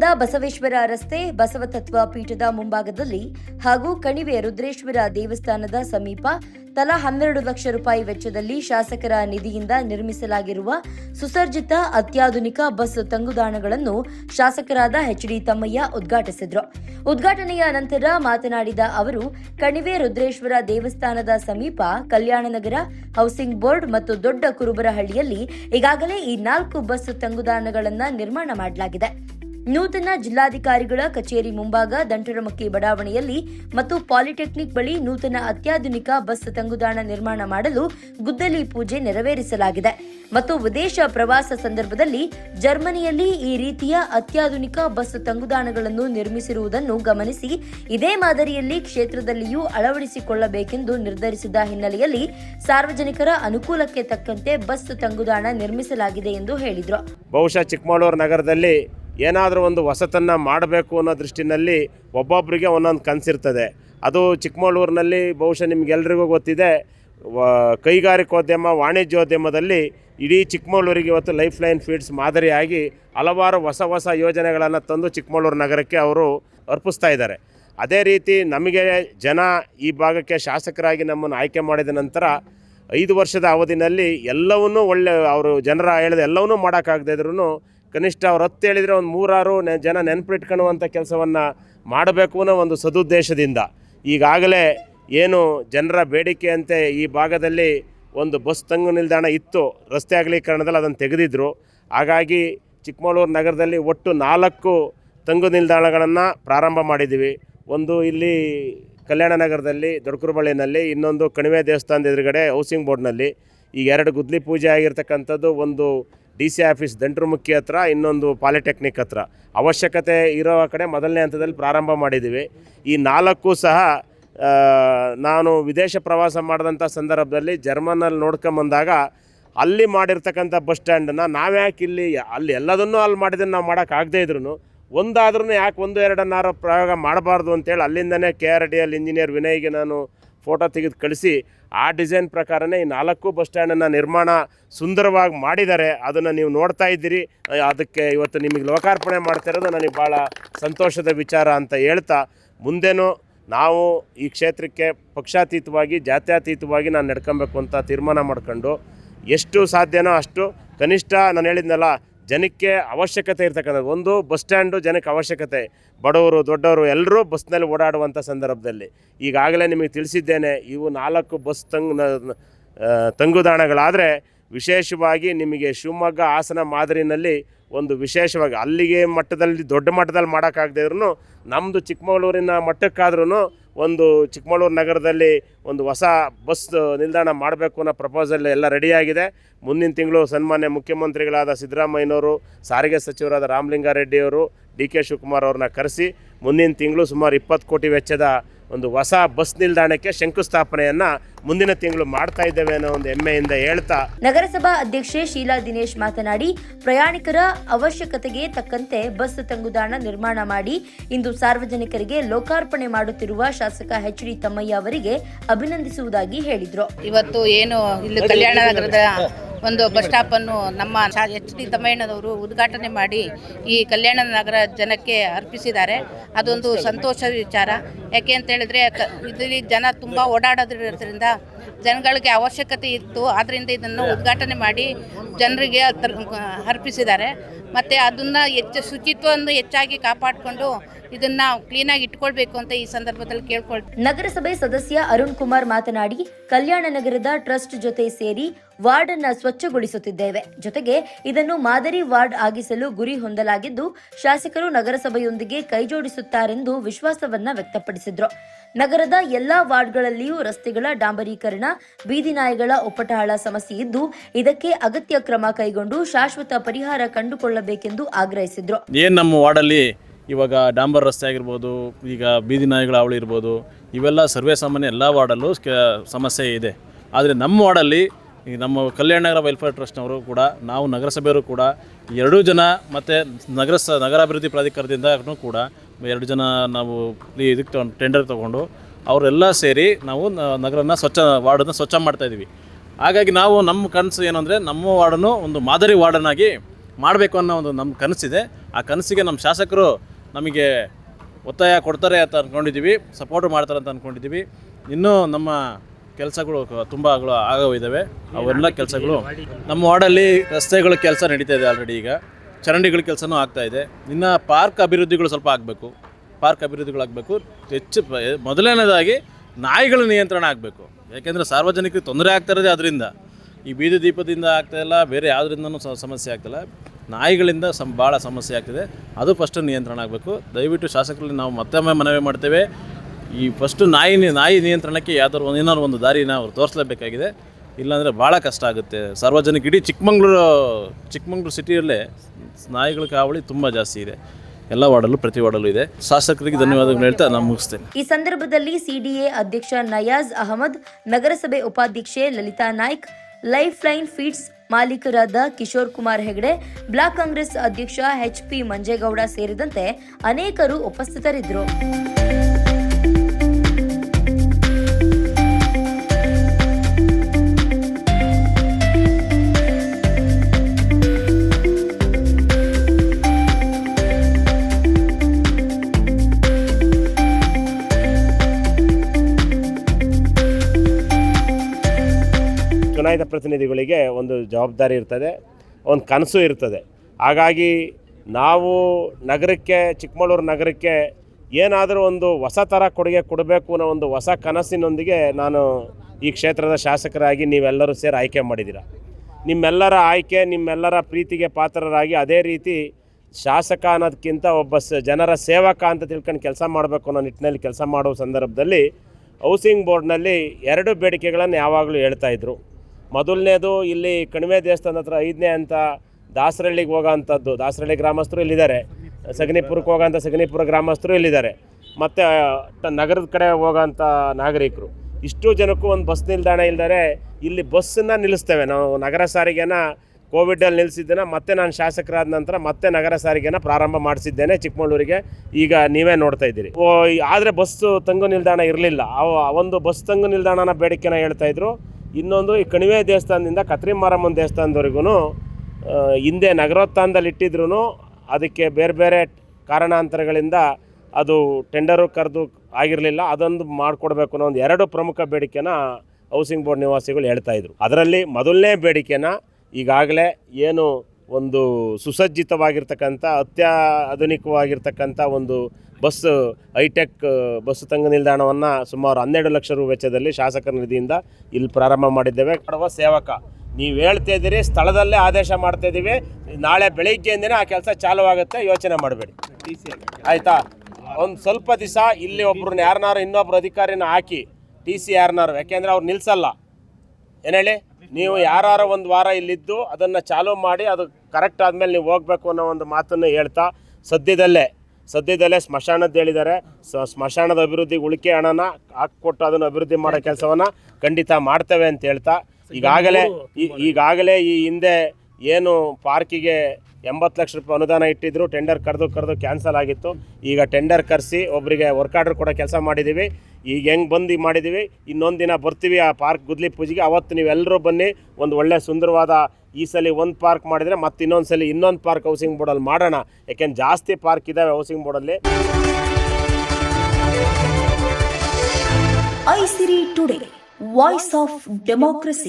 ನಗರದ ಬಸವೇಶ್ವರ ರಸ್ತೆ ಬಸವತತ್ವ ಪೀಠದ ಮುಂಭಾಗದಲ್ಲಿ ಹಾಗೂ ಕಣಿವೆ ರುದ್ರೇಶ್ವರ ದೇವಸ್ಥಾನದ ಸಮೀಪ ತಲಾ ಹನ್ನೆರಡು ಲಕ್ಷ ರೂಪಾಯಿ ವೆಚ್ಚದಲ್ಲಿ ಶಾಸಕರ ನಿಧಿಯಿಂದ ನಿರ್ಮಿಸಲಾಗಿರುವ ಸುಸರ್ಜಿತ ಅತ್ಯಾಧುನಿಕ ಬಸ್ ತಂಗುದಾಣಗಳನ್ನು ಶಾಸಕರಾದ ಎಚ್ ಡಿ ತಮ್ಮಯ್ಯ ಉದ್ಘಾಟಿಸಿದರು. ಉದ್ಘಾಟನೆಯ ನಂತರ ಮಾತನಾಡಿದ ಅವರು, ಕಣಿವೆ ರುದ್ರೇಶ್ವರ ದೇವಸ್ಥಾನದ ಸಮೀಪ ಕಲ್ಯಾಣನಗರ, ಹೌಸಿಂಗ್ ಬೋರ್ಡ್ ಮತ್ತು ದೊಡ್ಡ ಕುರುಬರಹಳ್ಳಿಯಲ್ಲಿ ಈಗಾಗಲೇ ಈ ನಾಲ್ಕು ಬಸ್ ತಂಗುದಾಣಗಳನ್ನು ನಿರ್ಮಾಣ ಮಾಡಲಾಗಿದೆ. ನೂತನ ಜಿಲ್ಲಾಧಿಕಾರಿಗಳ ಕಚೇರಿ ಮುಂಭಾಗ ದಂಟರಮಕ್ಕಿ ಬಡಾವಣೆಯಲ್ಲಿ ಮತ್ತು ಪಾಲಿಟೆಕ್ನಿಕ್ ಬಳಿ ನೂತನ ಅತ್ಯಾಧುನಿಕ ಬಸ್ ತಂಗುದಾಣ ನಿರ್ಮಾಣ ಮಾಡಲು ಗುದ್ದಲಿ ಪೂಜೆ ನೆರವೇರಿಸಲಾಗಿದೆ. ಮತ್ತು ವಿದೇಶ ಪ್ರವಾಸ ಸಂದರ್ಭದಲ್ಲಿ ಜರ್ಮನಿಯಲ್ಲಿ ಈ ರೀತಿಯ ಅತ್ಯಾಧುನಿಕ ಬಸ್ ತಂಗುದಾಣಗಳನ್ನು ನಿರ್ಮಿಸಿರುವುದನ್ನು ಗಮನಿಸಿ, ಇದೇ ಮಾದರಿಯಲ್ಲಿ ಕ್ಷೇತ್ರದಲ್ಲಿಯೂ ಅಳವಡಿಸಿಕೊಳ್ಳಬೇಕೆಂದು ನಿರ್ಧರಿಸಿದ ಹಿನ್ನೆಲೆಯಲ್ಲಿ ಸಾರ್ವಜನಿಕರ ಅನುಕೂಲಕ್ಕೆ ತಕ್ಕಂತೆ ಬಸ್ ತಂಗುದಾಣ ನಿರ್ಮಿಸಲಾಗಿದೆ ಎಂದು ಹೇಳಿದರು. ಬಹುಶಃ ಚಿಕ್ಕಮಗಳೂರು ನಗರದಲ್ಲಿ ಏನಾದರೂ ಒಂದು ಹೊಸತನ್ನು ಮಾಡಬೇಕು ಅನ್ನೋ ದೃಷ್ಟಿನಲ್ಲಿ ಒಬ್ಬೊಬ್ಬರಿಗೆ ಒಂದೊಂದು ಕನಸಿರ್ತದೆ. ಅದು ಚಿಕ್ಕಮಗಳೂರಿನಲ್ಲಿ ಬಹುಶಃ ನಿಮಗೆಲ್ರಿಗೂ ಗೊತ್ತಿದೆ. ಕೈಗಾರಿಕೋದ್ಯಮ, ವಾಣಿಜ್ಯೋದ್ಯಮದಲ್ಲಿ ಇಡೀ ಚಿಕ್ಕಮಗಳೂರಿಗೆ ಇವತ್ತು ಲೈಫ್ ಲೈನ್ ಫೀಡ್ಸ್ ಮಾದರಿಯಾಗಿ ಹಲವಾರು ಹೊಸ ಹೊಸ ಯೋಜನೆಗಳನ್ನು ತಂದು ಚಿಕ್ಕಮಗಳೂರು ನಗರಕ್ಕೆ ಅವರು ಅರ್ಪಿಸ್ತಾ ಇದ್ದಾರೆ. ಅದೇ ರೀತಿ ನಮಗೆ ಜನ ಈ ಭಾಗಕ್ಕೆ ಶಾಸಕರಾಗಿ ನಮ್ಮನ್ನು ಆಯ್ಕೆ ಮಾಡಿದ ನಂತರ ಐದು ವರ್ಷದ ಅವಧಿನಲ್ಲಿ ಎಲ್ಲವನ್ನೂ ಒಳ್ಳೆ ಅವರು ಜನರ ಹೇಳಿದ ಎಲ್ಲವನ್ನೂ ಮಾಡೋಕ್ಕಾಗದೇ ಇದ್ರೂ ಕನಿಷ್ಠ ಅವ್ರು ಹತ್ತು ಹೇಳಿದರೆ ಒಂದು ಮೂರಾರು ನೆ ಜನ ನೆನಪಿಟ್ಕೊಳ್ಳುವಂಥ ಕೆಲಸವನ್ನು ಮಾಡಬೇಕು ಅನ್ನೋ ಒಂದು ಸದುದ್ದೇಶದಿಂದ ಈಗಾಗಲೇ ಏನು ಜನರ ಬೇಡಿಕೆಯಂತೆ ಈ ಭಾಗದಲ್ಲಿ ಒಂದು ಬಸ್ ತಂಗು ನಿಲ್ದಾಣ ಇತ್ತು, ರಸ್ತೆ ಅಗಲೀಕರಣದಲ್ಲಿ ಅದನ್ನು ತೆಗೆದಿದ್ರು. ಹಾಗಾಗಿ ಚಿಕ್ಕಮಗಳೂರು ನಗರದಲ್ಲಿ ಒಟ್ಟು ನಾಲ್ಕು ತಂಗು ನಿಲ್ದಾಣಗಳನ್ನು ಪ್ರಾರಂಭ ಮಾಡಿದ್ದೀವಿ ಒಂದು ಇಲ್ಲಿ ಕಲ್ಯಾಣ ನಗರದಲ್ಲಿ ದೊಡ್ಡಕುರುಬಳ್ಳಿನಲ್ಲಿ ಇನ್ನೊಂದು ಕಣಿವೆ ದೇವಸ್ಥಾನದ ಎದುರುಗಡೆ ಹೌಸಿಂಗ್ ಬೋರ್ಡ್ನಲ್ಲಿ ಈಗ ಎರಡು ಗುದ್ಲಿ ಪೂಜೆ ಆಗಿರ್ತಕ್ಕಂಥದ್ದು, ಒಂದು ಡಿ ಸಿ ಆಫೀಸ್ ಮುಖ್ಯ ಹತ್ರ, ಇನ್ನೊಂದು ಪಾಲಿಟೆಕ್ನಿಕ್ ಹತ್ರ. ಅವಶ್ಯಕತೆ ಇರೋ ಕಡೆ ಮೊದಲನೇ ಹಂತದಲ್ಲಿ ಪ್ರಾರಂಭ ಮಾಡಿದ್ದೀವಿ. ಈ ನಾಲ್ಕು ಸಹ ನಾನು ವಿದೇಶ ಪ್ರವಾಸ ಮಾಡಿದಂಥ ಸಂದರ್ಭದಲ್ಲಿ ಜರ್ಮನಲ್ಲಿ ನೋಡ್ಕೊಂಬಂದಾಗ ಅಲ್ಲಿ ಮಾಡಿರ್ತಕ್ಕಂಥ ಬಸ್ ಸ್ಟ್ಯಾಂಡನ್ನು ನಾವ್ಯಾಕೆ ಇಲ್ಲಿ, ಅಲ್ಲಿ ಎಲ್ಲದನ್ನೂ ಅಲ್ಲಿ ಮಾಡಿದ್ದನ್ನು ನಾವು ಮಾಡೋಕ್ಕಾಗದೇ ಇದ್ರು ಒಂದಾದ್ರೂ ಯಾಕೆ ಒಂದು ಎರಡನ್ನಾರು ಪ್ರಯೋಗ ಮಾಡಬಾರ್ದು ಅಂತೇಳಿ ಅಲ್ಲಿಂದನೇ K R D L engineer ವಿನಯ್ಗೆ ನಾನು ಫೋಟೋ ತೆಗೆದು ಕಳಿಸಿ, ಆ ಡಿಸೈನ್ ಪ್ರಕಾರನೇ ಈ ನಾಲ್ಕು ಬಸ್ ಸ್ಟ್ಯಾಂಡನ್ನು ನಿರ್ಮಾಣ ಸುಂದರವಾಗಿ ಮಾಡಿದ್ದಾರೆ. ಅದನ್ನು ನೀವು ನೋಡ್ತಾ ಇದ್ದೀರಿ. ಅದಕ್ಕೆ ಇವತ್ತು ನಿಮಗೆ ಲೋಕಾರ್ಪಣೆ ಮಾಡ್ತಿರೋದು ನನಗೆ ಭಾಳ ಸಂತೋಷದ ವಿಚಾರ ಅಂತ ಹೇಳ್ತಾ, ಮುಂದೇನೂ ನಾವು ಈ ಕ್ಷೇತ್ರಕ್ಕೆ ಪಕ್ಷಾತೀತವಾಗಿ, ಜಾತ್ಯಾತೀತವಾಗಿ ನಾನು ನಡ್ಕೊಬೇಕು ಅಂತ ತೀರ್ಮಾನ ಮಾಡ್ಕೊಂಡು, ಎಷ್ಟು ಸಾಧ್ಯನೋ ಅಷ್ಟು ಕನಿಷ್ಠ ನಾನು ಹೇಳಿದ್ನಲ್ಲ ಜನಕ್ಕೆ ಅವಶ್ಯಕತೆ ಇರ್ತಕ್ಕಂಥದ್ದು. ಒಂದು ಬಸ್ ಸ್ಟ್ಯಾಂಡು ಜನಕ್ಕೆ ಅವಶ್ಯಕತೆ. ಬಡವರು, ದೊಡ್ಡವರು ಎಲ್ಲರೂ ಬಸ್ನಲ್ಲಿ ಓಡಾಡುವಂಥ ಸಂದರ್ಭದಲ್ಲಿ. ಈಗಾಗಲೇ ನಿಮಗೆ ತಿಳಿಸಿದ್ದೇನೆ, ಇವು ನಾಲ್ಕು ಬಸ್ ತಂಗ್ ತಂಗುದಾಣಗಳಾದರೆ ವಿಶೇಷವಾಗಿ ನಿಮಗೆ ಶಿವಮೊಗ್ಗ ಹಾಸನ ಮಾದರಿನಲ್ಲಿ ಒಂದು ವಿಶೇಷವಾಗಿ ಅಲ್ಲಿಗೆ ಮಟ್ಟದಲ್ಲಿ, ದೊಡ್ಡ ಮಟ್ಟದಲ್ಲಿ ಮಾಡೋಕ್ಕಾಗದೇ ಇದ್ರೂ ನಮ್ಮದು ಚಿಕ್ಕಮಗಳೂರಿನ ಮಟ್ಟಕ್ಕಾದ್ರೂ ಒಂದು ಚಿಕ್ಕಮಗಳೂರು ನಗರದಲ್ಲಿ ಒಂದು ಹೊಸ ಬಸ್ ನಿಲ್ದಾಣ ಮಾಡಬೇಕು ಅನ್ನೋ ಪ್ರಪೋಸಲ್ ಎಲ್ಲ ರೆಡಿಯಾಗಿದೆ ಮುಂದಿನ ತಿಂಗಳು ಸನ್ಮಾನ್ಯ ಮುಖ್ಯಮಂತ್ರಿಗಳಾದ ಸಿದ್ದರಾಮಯ್ಯನವರು, ಸಾರಿಗೆ ಸಚಿವರಾದ ರಾಮಲಿಂಗಾರೆಡ್ಡಿಯವರು, ಡಿ ಕೆ ಶಿವಕುಮಾರ್ ಅವ್ರನ್ನ ಕರೆಸಿ, ಮುಂದಿನ ತಿಂಗಳು ಸುಮಾರು ಇಪ್ಪತ್ತು ಕೋಟಿ ವೆಚ್ಚದ ಒಂದು ಹೊಸ ಬಸ್ ನಿಲ್ದಾಣಕ್ಕೆ ಶಂಕುಸ್ಥಾಪನೆಯನ್ನ ಮುಂದಿನ ತಿಂಗಳು ಮಾಡ್ತಾ ಇದ್ದೇವೆ ಅನ್ನೋ ಒಂದು ಹೆಮ್ಮೆಯಿಂದ ಹೇಳ್ತಾ ನಗರಸಭಾ ಅಧ್ಯಕ್ಷೆ ಶೀಲಾ ದಿನೇಶ್ ಮಾತನಾಡಿ ಪ್ರಯಾಣಿಕರ ಅವಶ್ಯಕತೆಗೆ ತಕ್ಕಂತೆ ಬಸ್ ತಂಗುದಾಣ ನಿರ್ಮಾಣ ಮಾಡಿ ಇಂದು ಸಾರ್ವಜನಿಕರಿಗೆ ಲೋಕಾರ್ಪಣೆ ಮಾಡುತ್ತಿರುವ ಶಾಸಕ ಎಚ್ ಡಿ ತಮ್ಮಯ್ಯ ಅವರಿಗೆ ಅಭಿನಂದಿಸುವುದಾಗಿ ಹೇಳಿದ್ರು. ಇವತ್ತು ಏನು ಇಲ್ಲಿ ಕಲ್ಯಾಣ ನಗರದ ಒಂದು ಬಸ್ ಸ್ಟಾಪನ್ನು ನಮ್ಮ ಎಚ್ ಡಿ ತಮ್ಮಯ್ಯನವರು ಉದ್ಘಾಟನೆ ಮಾಡಿ ಈ ಕಲ್ಯಾಣ ನಗರ ಜನಕ್ಕೆ ಅರ್ಪಿಸಿದ್ದಾರೆ. ಅದೊಂದು ಸಂತೋಷ ವಿಚಾರ. ಯಾಕೆ ಅಂತ ಹೇಳಿದ್ರೆ ಇಲ್ಲಿ ಜನ ತುಂಬ ಓಡಾಡೋದ್ರಿಂದ ಜನಗಳಿಗೆ ಅವಶ್ಯಕತೆ ಇತ್ತು. ಆದ್ದರಿಂದ ಇದನ್ನು ಉದ್ಘಾಟನೆ ಮಾಡಿ ಜನರಿಗೆ ಅರ್ಪಿಸಿದ್ದಾರೆ. ಮತ್ತು ಅದನ್ನು ಹೆಚ್ಚು ಶುಚಿತ್ವವನ್ನು ಹೆಚ್ಚಾಗಿ ಕಾಪಾಡಿಕೊಂಡು ಇದನ್ನು ಕ್ಲೀನಾಗಿ ಇಟ್ಕೊಳ್ಬೇಕು ಅಂತ ಈ ಸಂದರ್ಭದಲ್ಲಿ ಕೇಳ್ಕೊಳ್ತೀವಿ ನಗರಸಭೆ ಸದಸ್ಯ ಅರುಣ್ ಕುಮಾರ್ ಮಾತನಾಡಿ, ಕಲ್ಯಾಣ ನಗರದ ಟ್ರಸ್ಟ್ ಜೊತೆ ಸೇರಿ ವಾರ್ಡ್ ಅನ್ನ ಸ್ವಚ್ಛಗೊಳಿಸುತ್ತಿದ್ದೇವೆ. ಜೊತೆಗೆ ಇದನ್ನು ಮಾದರಿ ವಾರ್ಡ್ ಆಗಿಸಲು ಗುರಿ ಹೊಂದಲಾಗಿದ್ದು, ಶಾಸಕರು ನಗರಸಭೆಯೊಂದಿಗೆ ಕೈಜೋಡಿಸುತ್ತಾರೆಂದು ವಿಶ್ವಾಸವನ್ನ ವ್ಯಕ್ತಪಡಿಸಿದ್ರು. ನಗರದ ಎಲ್ಲಾ ವಾರ್ಡ್ಗಳಲ್ಲಿಯೂ ರಸ್ತೆಗಳ ಡಾಂಬರೀಕರಣ, ಬೀದಿ ನಾಯಿಗಳ ಒಪ್ಪಟಾಳ ಸಮಸ್ಯೆ ಇದ್ದು, ಇದಕ್ಕೆ ಅಗತ್ಯ ಕ್ರಮ ಕೈಗೊಂಡು ಶಾಶ್ವತ ಪರಿಹಾರ ಕಂಡುಕೊಳ್ಳಬೇಕೆಂದು ಆಗ್ರಹಿಸಿದ್ರು. ಏನು ನಮ್ಮ ವಾರ್ಡಲ್ಲಿ ಇವಾಗ ಡಾಂಬರ್ ರಸ್ತೆ ಆಗಿರ್ಬೋದು, ಈಗ ಬೀದಿ ನಾಯಿಗಳ ಅವಳಿ ಇರ್ಬೋದು, ಇವೆಲ್ಲ ಸರ್ವೇ ಸಾಮಾನ್ಯ ಎಲ್ಲ ವಾರ್ಡಲ್ಲೂ ಸಮಸ್ಯೆ ಇದೆ. ಆದರೆ ನಮ್ಮ ವಾರ್ಡಲ್ಲಿ ಈ ನಮ್ಮ ಕಲ್ಯಾಣ ನಗರ ವೆಲ್ಫೇರ್ ಟ್ರಸ್ಟ್ನವರು ಕೂಡ, ನಾವು ನಗರಸಭೆಯವರು ಕೂಡ, ಎರಡೂ ಜನ ಮತ್ತು ನಗರ ಸ, ನಗರಾಭಿವೃದ್ಧಿ ಪ್ರಾಧಿಕಾರದಿಂದ ಕೂಡ ಎರಡು ಜನ ನಾವು ಇದಕ್ಕೆ ಟೆಂಡರ್ ತೊಗೊಂಡು, ಅವರೆಲ್ಲ ಸೇರಿ ನಾವು ನಗರನ ಸ್ವಚ್ಛ, ವಾರ್ಡನ್ನು ಸ್ವಚ್ಛ ಮಾಡ್ತಾಯಿದ್ದೀವಿ ಹಾಗಾಗಿ ನಾವು ನಮ್ಮ ಕನಸು ಏನಂದರೆ ನಮ್ಮ ವಾರ್ಡನ್ನು ಒಂದು ಮಾದರಿ ವಾರ್ಡನ್ನಾಗಿ ಮಾಡಬೇಕು ಅನ್ನೋ ಒಂದು ನಮ್ಮ ಕನಸಿದೆ. ಆ ಕನಸಿಗೆ ನಮ್ಮ ಶಾಸಕರು ನಮಗೆ ಒತ್ತಾಯ ಕೊಡ್ತಾರೆ ಅಂತ ಅಂದ್ಕೊಂಡಿದ್ದೀವಿ ಸಪೋರ್ಟ್ ಮಾಡ್ತಾರೆ ಅಂತ ಅಂದ್ಕೊಂಡಿದ್ದೀವಿ ಇನ್ನೂ ನಮ್ಮ ಕೆಲಸಗಳು ತುಂಬ ಆಗವಿದ್ದಾವೆ ಅವೆಲ್ಲ ಕೆಲಸಗಳು ನಮ್ಮ ವಾರ್ಡಲ್ಲಿ ರಸ್ತೆಗಳ ಕೆಲಸ ನಡೀತಾ ಇದೆ ಆಲ್ರೆಡಿ ಈಗ. ಚರಂಡಿಗಳ ಕೆಲಸನೂ ಆಗ್ತಾ ಇದೆ. ಇನ್ನು ಪಾರ್ಕ್ ಅಭಿವೃದ್ಧಿಗಳು ಸ್ವಲ್ಪ ಆಗಬೇಕು. ಪಾರ್ಕ್ ಅಭಿವೃದ್ಧಿಗಳಾಗಬೇಕು ಹೆಚ್ಚು ಮೊದಲನೇದಾಗಿ ನಾಯಿಗಳ ನಿಯಂತ್ರಣ ಆಗಬೇಕು. ಯಾಕೆಂದರೆ ಸಾರ್ವಜನಿಕರಿಗೆ ತೊಂದರೆ ಆಗ್ತಾ ಇರೋದೇ ಅದರಿಂದ ಈ ಬೀದಿ ದೀಪದಿಂದ ಆಗ್ತಾಯಿಲ್ಲ ಬೇರೆ ಯಾವುದರಿಂದನೂ ಸಮಸ್ಯೆ ಆಗ್ತಿಲ್ಲ ನಾಯಿಗಳಿಂದ ಸಮ್ ಭಾಳ ಸಮಸ್ಯೆ ಆಗ್ತಿದೆ. ಅದು ಫಸ್ಟು ನಿಯಂತ್ರಣ ಆಗಬೇಕು. ದಯವಿಟ್ಟು ಶಾಸಕರಲ್ಲಿ ನಾವು ಮತ್ತೊಮ್ಮೆ ಮನವಿ ಮಾಡ್ತೇವೆ. ಈ ಫಸ್ಟು ನಾಯಿ ನಾಯಿ ನಿಯಂತ್ರಣಕ್ಕೆ ಯಾವ್ದಾದ್ರು ಒಂದು ಏನಾದ್ರು ಒಂದು ದಾರಿನ ಅವ್ರು ತೋರಿಸಲೇಬೇಕಾಗಿದೆ. ಇಲ್ಲಾಂದರೆ ಭಾಳ ಕಷ್ಟ ಆಗುತ್ತೆ. ಸಾರ್ವಜನಿಕ ಇಡೀ ಚಿಕ್ಕಮಂಗ್ಳೂರು ಚಿಕ್ಕಮಂಗ್ಳೂರು ಸಿಟಿಯಲ್ಲೇ ನಾಯಿಗಳ ಕಾವಳಿ ತುಂಬ ಜಾಸ್ತಿ ಇದೆ. ಎಲ್ಲ ವಾರ್ಡಲ್ಲೂ ಪ್ರತಿ ವಾರ್ಡಲ್ಲೂ ಇದೆ. ಶಾಸಕರಿಗೆ ಧನ್ಯವಾದಗಳು ಹೇಳ್ತಾ ನಾನು ಮುಗಿಸ್ತೇನೆ. ಈ ಸಂದರ್ಭದಲ್ಲಿ ಸಿಡಿಎ ಅಧ್ಯಕ್ಷ ನಯಾಜ್ ಅಹಮದ್, ನಗರಸಭೆ ಉಪಾಧ್ಯಕ್ಷೆ Lalitha Naik life line feeds ಮಾಲೀಕರಾದ Kishore Kumar Hegde, block Congress ಅಧ್ಯಕ್ಷ ಎಚ್ ಪಿ ಮಂಜೇಗೌಡ ಸೇರಿದಂತೆ ಅನೇಕರು ಉಪಸ್ಥಿತರಿದ್ದರು. ಚುನಾಯಿತ ಪ್ರತಿನಿಧಿಗಳಿಗೆ ಒಂದು ಜವಾಬ್ದಾರಿ ಇರ್ತದೆ, ಒಂದು ಕನಸು ಇರ್ತದೆ. ಹಾಗಾಗಿ ನಾವು ನಗರಕ್ಕೆ, ಚಿಕ್ಕಮಗಳೂರು ನಗರಕ್ಕೆ ಏನಾದರೂ ಒಂದು ಹೊಸ ಥರ ಕೊಡುಗೆ ಕೊಡಬೇಕು ಅನ್ನೋ ಒಂದು ಹೊಸ ಕನಸಿನೊಂದಿಗೆ ನಾನು ಈ ಕ್ಷೇತ್ರದ ಶಾಸಕರಾಗಿ ನೀವೆಲ್ಲರೂ ಸೇರಿ ಆಯ್ಕೆ ಮಾಡಿದ್ದೀರ. ನಿಮ್ಮೆಲ್ಲರ ಆಯ್ಕೆ, ನಿಮ್ಮೆಲ್ಲರ ಪ್ರೀತಿಗೆ ಪಾತ್ರರಾಗಿ ಅದೇ ರೀತಿ ಶಾಸಕ ಅನ್ನೋದಕ್ಕಿಂತ ಒಬ್ಬ ಸ, ಜನರ ಸೇವಕ ಅಂತ ತಿಳ್ಕೊಂಡು ಕೆಲಸ ಮಾಡಬೇಕು ಅನ್ನೋ ನಿಟ್ಟಿನಲ್ಲಿ ಕೆಲಸ ಮಾಡುವ ಸಂದರ್ಭದಲ್ಲಿ ಹೌಸಿಂಗ್ ಬೋರ್ಡ್ನಲ್ಲಿ ಎರಡು ಬೇಡಿಕೆಗಳನ್ನು ಯಾವಾಗಲೂ ಹೇಳ್ತಾ ಇದ್ರು. ಮೊದಲನೇದು ಇಲ್ಲಿ ಕಣಿವೆ ದೇವಸ್ಥಾನ ಹತ್ರ ಐದನೇ ಅಂತ ದಾಸರಳ್ಳಿಗೆ ಹೋಗೋ ಅಂಥದ್ದು ದಾಸರಳ್ಳಿ ಗ್ರಾಮಸ್ಥರು ಇಲ್ಲಿದ್ದಾರೆ. ಸಗನಿಪುರಕ್ಕೆ ಹೋಗೋಂಥ ಸಗನಿಪುರ ಗ್ರಾಮಸ್ಥರು ಇಲ್ಲಿದ್ದಾರೆ. ಮತ್ತು ನಗರದ ಕಡೆ ಹೋಗೋಂಥ ನಾಗರಿಕರು. ಇಷ್ಟು ಜನಕ್ಕೂ ಒಂದು ಬಸ್ ನಿಲ್ದಾಣ ಇಲ್ದರೆ ಇಲ್ಲಿ ಬಸ್ಸನ್ನು ನಿಲ್ಲಿಸ್ತೇವೆ. ನಾವು ನಗರ ಸಾರಿಗೆನ ಕೋವಿಡಲ್ಲಿ ನಿಲ್ಲಿಸಿದ್ದೇನೆ ಮತ್ತೆ ನಾನು ಶಾಸಕರಾದ ನಂತರ ಮತ್ತೆ ನಗರ ಸಾರಿಗೆನ ಪ್ರಾರಂಭ ಮಾಡಿಸಿದ್ದೇನೆ ಚಿಕ್ಕಮಗಳೂರಿಗೆ. ಈಗ ನೀವೇ ನೋಡ್ತಾ ಇದ್ದೀರಿ. ಓ ಆದರೆ ಬಸ್ಸು ತಂಗು ನಿಲ್ದಾಣ ಇರಲಿಲ್ಲ. ಒಂದು ಬಸ್ ತಂಗು ನಿಲ್ದಾಣನ ಬೇಡಿಕೆನ ಹೇಳ್ತಾ ಇದ್ರು. ಇನ್ನೊಂದು ಈ ಕಣಿವೆ ದೇವಸ್ಥಾನದಿಂದ ಕತ್ರಿ ಮಾರಮ್ಮನ ದೇವಸ್ಥಾನದವರೆಗೂ ಹಿಂದೆ ನಗರೋತ್ಥಾನದಲ್ಲಿ ಇಟ್ಟಿದ್ರು ಅದಕ್ಕೆ ಬೇರೆ ಬೇರೆ ಕಾರಣಾಂತರಗಳಿಂದ ಅದು ಟೆಂಡರು ಕರೆದು ಆಗಿರಲಿಲ್ಲ. ಅದೊಂದು ಮಾಡಿಕೊಡ್ಬೇಕು ಅನ್ನೋ ಒಂದು ಎರಡು ಪ್ರಮುಖ ಬೇಡಿಕೆನ ಹೌಸಿಂಗ್ ಬೋರ್ಡ್ ನಿವಾಸಿಗಳು ಹೇಳ್ತಾಯಿದ್ರು ಅದರಲ್ಲಿ ಮೊದಲನೇ ಬೇಡಿಕೆನ ಈಗಾಗಲೇ ಏನು ಒಂದು ಸುಸಜ್ಜಿತವಾಗಿರ್ತಕ್ಕಂಥ, ಅತ್ಯಾಧುನಿಕವಾಗಿರ್ತಕ್ಕಂಥ ಒಂದು ಬಸ್, ಹೈಟೆಕ್ ಬಸ್ ತಂಗ ನಿಲ್ದಾಣವನ್ನು ಸುಮಾರು ಹನ್ನೆರಡು ಲಕ್ಷ ರು ವೆಚ್ಚದಲ್ಲಿ ಶಾಸಕರ ನಿಧಿಯಿಂದ ಇಲ್ಲಿ ಪ್ರಾರಂಭ ಮಾಡಿದ್ದೇವೆ. ಕಡವ ಸೇವಕ, ನೀವು ಹೇಳ್ತಾ ಇದ್ದೀರಿ, ಸ್ಥಳದಲ್ಲೇ ಆದೇಶ ಮಾಡ್ತಾ ಇದ್ದೀವಿ. ನಾಳೆ ಬೆಳಿಗ್ಗೆಯಿಂದನೇ ಆ ಕೆಲಸ ಚಾಲು ಆಗುತ್ತೆ ಯೋಚನೆ ಮಾಡಬೇಡಿ. ಆಯಿತಾ? ಒಂದು ಸ್ವಲ್ಪ ದಿವಸ ಇಲ್ಲಿ ಒಬ್ರನ್ನ ಯಾರನ್ನಾರು ಇನ್ನೊಬ್ರು ಅಧಿಕಾರಿನ ಹಾಕಿ, ಟಿ ಸಿ ಯಾರನ್ನಾರು, ಯಾಕೆಂದರೆ ಅವ್ರು ನಿಲ್ಲಿಸಲ್ಲ ಏನು ಹೇಳಿ? ನೀವು ಯಾರು ಒಂದು ವಾರ ಇಲ್ಲಿದ್ದು ಅದನ್ನು ಚಾಲು ಮಾಡಿ, ಅದು ಕರೆಕ್ಟ್ ಆದಮೇಲೆ ನೀವು ಹೋಗಬೇಕು ಅನ್ನೋ ಒಂದು ಮಾತನ್ನು ಹೇಳ್ತಾ ಸದ್ಯದಲ್ಲೇ ಸದ್ಯದಲ್ಲೇ ಸ್ಮಶಾನದ್ದು ಹೇಳಿದ್ದಾರೆ. ಸ ಸ್ಮಶಾನದ ಅಭಿವೃದ್ಧಿಗೆ ಉಳಿಕೆ ಹಣನ ಹಾಕ್ಕೊಟ್ಟು ಅದನ್ನು ಅಭಿವೃದ್ಧಿ ಮಾಡೋ ಕೆಲಸವನ್ನು ಖಂಡಿತ ಮಾಡ್ತೇವೆ ಅಂತ ಹೇಳ್ತಾ ಈಗಾಗಲೇ ಈ- ಈಗಾಗಲೇ ಈ ಹಿಂದೆ ಏನು ಪಾರ್ಕಿಗೆ ಎಂಬತ್ತು ಲಕ್ಷ ರೂಪಾಯಿ ಅನುದಾನ ಇಟ್ಟಿದ್ರು ಟೆಂಡರ್ ಕರೆದು ಕರೆದು ಕ್ಯಾನ್ಸಲ್ ಆಗಿತ್ತು. ಈಗ ಟೆಂಡರ್ ಕರೆಸಿ ಒಬ್ಬರಿಗೆ ವರ್ಕ್ ಆರ್ಡರ್ ಕೊಡೋ ಕೆಲಸ ಮಾಡಿದ್ದೀವಿ ಈಗ ಹೆಂಗೆ ಬಂದು ಈಗ ಮಾಡಿದ್ದೀವಿ ಇನ್ನೊಂದು ದಿನ ಬರ್ತೀವಿ ಆ ಪಾರ್ಕ್ ಗುದ್ಲಿ ಪೂಜೆಗೆ. ಅವತ್ತು ನೀವೆಲ್ಲರೂ ಬನ್ನಿ ಒಂದು ಒಳ್ಳೆ ಸುಂದರವಾದ ಈ ಸಲ ಒಂದು ಪಾರ್ಕ್ ಮಾಡಿದರೆ ಮತ್ತೆ ಇನ್ನೊಂದು ಸಲ ಇನ್ನೊಂದು ಪಾರ್ಕ್ ಹೌಸಿಂಗ್ ಬೋರ್ಡಲ್ಲಿ ಮಾಡೋಣ. ಯಾಕೆಂದ್ರೆ ಜಾಸ್ತಿ ಪಾರ್ಕ್ ಇದ್ದಾವೆ housing ಬೋರ್ಡಲ್ಲಿ Isiri today voice of democracy